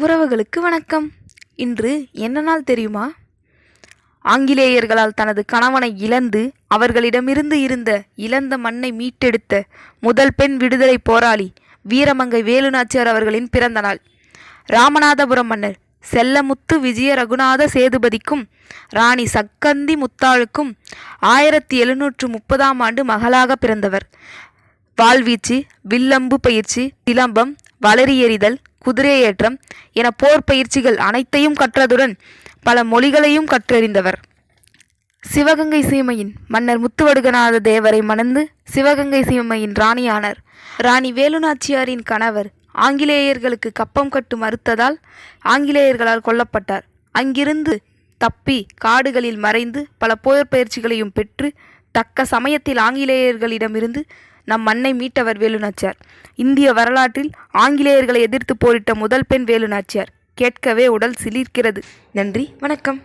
உறவுகளுக்கு வணக்கம். இன்று என்ன நாள் தெரியுமா? ஆங்கிலேயர்களால் தனது கணவனை இழந்து அவர்களிடமிருந்து இருந்த இழந்த மண்ணை மீட்டெடுத்த முதல் பெண் விடுதலை போராளி வீரமங்கை வேலுநாச்சியார் அவர்களின் பிறந்த நாள். ராமநாதபுரம் மன்னர் செல்லமுத்து விஜய ரகுநாத சேதுபதிக்கும் ராணி சக்கந்தி முத்தாளுக்கும் ஆயிரத்தி எழுநூற்று முப்பதாம் ஆண்டு மகளாக பிறந்தவர். வாள்வீச்சு வில்லம்பு பயிற்சி திலம்பம் வளரி எறிதல் குதிரையேற்றம் என போர் பயிற்சிகள் அனைத்தையும் கற்றதுடன் பல மொழிகளையும் கற்றறிந்தவர். சிவகங்கை சீமையின் மன்னர் முத்துவடுகநாத தேவரை மணந்து சிவகங்கை சீமையின் ராணியானார். ராணி வேலுநாச்சியாரின் கணவர் ஆங்கிலேயர்களுக்கு கப்பம் கட்டு மறுத்ததால் ஆங்கிலேயர்களால் கொல்லப்பட்டார். அங்கிருந்து தப்பி காடுகளில் மறைந்து பல போர் பயிற்சிகளையும் பெற்று தக்க சமயத்தில் ஆங்கிலேயர்களிடமிருந்து நம் மண்ணை மீட்டவர் வேலுநாச்சியார். இந்திய வரலாற்றில் ஆங்கிலேயர்களை எதிர்த்து போரிட்ட முதல் பெண் வேலுநாச்சியார். கேட்கவே உடல் சிலிர்க்கிறது. நன்றி வணக்கம்.